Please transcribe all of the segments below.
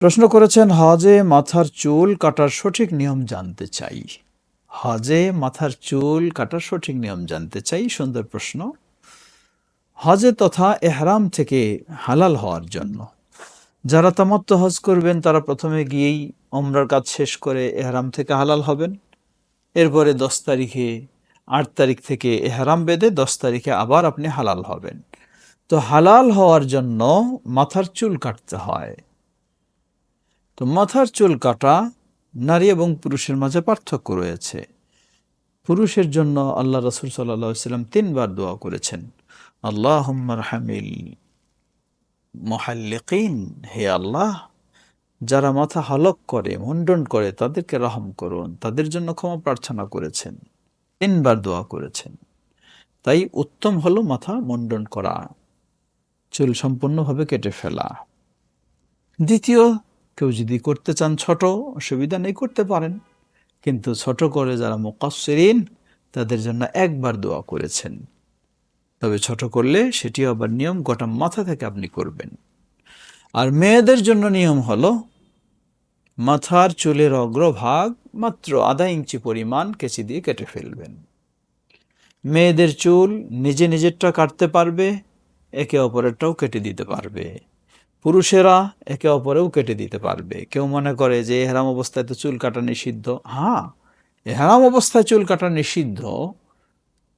প্রশ্ন করেছেন, হজে মাথার চুল কাটার সঠিক নিয়ম জানতে চাই। হজে মাথার চুল কাটার সঠিক নিয়ম জানতে চাই, সুন্দর প্রশ্ন। হজে তথা এহরাম থেকে হালাল হওয়ার জন্য। যারা তামাত্ম হজ করবেন, তারা প্রথমে গিয়েই ওমরার কাজ শেষ করে এহরাম থেকে হালাল হবেন। এরপরে দশ তারিখে, আট তারিখ থেকে এহরাম বেঁধে দশ তারিখে আবার আপনি হালাল হবেন। তো হালাল হওয়ার জন্য মাথার চুল কাটতে হয়। তো মাথার চুল কাটা, নারী এবং পুরুষের মাঝে পার্থক্য রয়েছে। পুরুষের জন্য আল্লাহ রসুল সাল্লাম তিনবার দোয়া করেছেন আল্লাহ হামিল মহাল্লিকিন, হে আল্লাহ, যারা মাথা হলক করে, মুন্ডন করে, তাদেরকে রহম করুন, তাদের জন্য ক্ষমা প্রার্থনা করেছেন, তিনবার দোয়া করেছেন। তাই উত্তম হলো মাথা মুন্ডন করা, চুল সম্পূর্ণভাবে কেটে ফেলা। দ্বিতীয় কেউ যদি করতে চান ছোট, অসুবিধা নেই, করতে পারেন। কিন্তু ছোট করে যারা মোকাসরিন তাদের জন্য একবার দোয়া করেছেন। তবে ছোট করলে সেটিও আবার নিয়ম গোটা মাথা থেকে আপনি করবেন। আর মেয়েদের জন্য নিয়ম হলো, মাথার চুলের অগ্রভাগ মাত্র আধা ইঞ্চি পরিমাণ কেচি দিয়ে কেটে ফেলবেন। মেয়েদের চুল নিজে নিজেরটা কাটতে পারবে, একে অপরেরটাও কেটে দিতে পারবে। পুরুষেরা একে অপরেও কেটে দিতে পারবে। কেউ মনে করে যে এহরাম অবস্থায় তো চুল কাটা নিষিদ্ধ। হ্যাঁ এহরাম অবস্থায় চুল কাটা নিষিদ্ধ,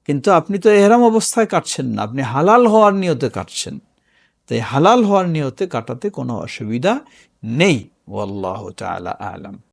কিন্তু আপনি তো এহরাম অবস্থায় কাটছেন না। আপনি হালাল হওয়ার নিয়তে কাটছেন। তাই হালাল হওয়ার নিয়তে কাটাতে কোনো অসুবিধা নেই। ওয়াল্লাহ আল্লাহ আলাম।